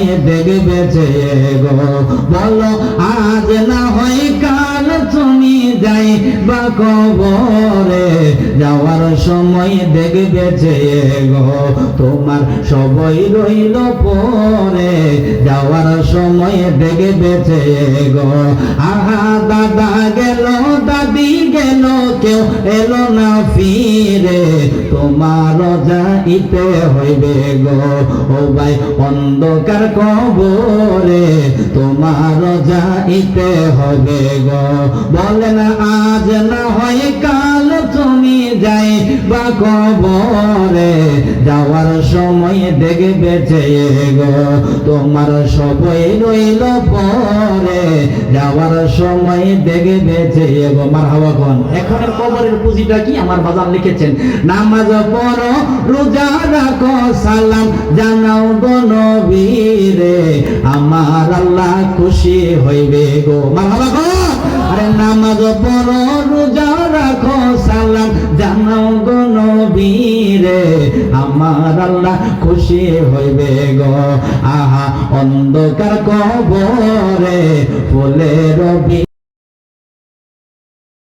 দেখবে চেয়ে গো। বলো, আজ না হয় কাল তুমি যাই বা কবরে। যাওয়ার সময় দেখবে চেয়ে গো। তোমার সবই রইল পরে। যাওয়ার সময় দেখবে চেয়ে গো। আহা, দাদা গেল দাদি গেল কেউ এলো না ফিরে? তোমার যাইতে হইবে গো, ও ভাই অন্ধকার কবরে। তোমার যাইতে হবে গো। বলেন আজ না হয় কাল তুমি যাই বা কবরে। যাওয়ার সময় দেখবে চেয়ে গো। তোমার সবই রইল পরে। যাওয়ার সময় বেগে বেঁচে গো মার হাওয়া কোন এখনের কবরের পুঁজিটা কি? আমার বাজার লিখেছেন, নামাজ পড়ো, রোজা রাখো, সালাম জানাও গো আমার আল্লাহ খুশি হইবে গো। মার হাওয়া কোন আরে নামাজ পড়ো, রোজা নবীরে আমার আল্লাহ খুশি হইবে গো। আহা অন্ধকার কবরে ফুলের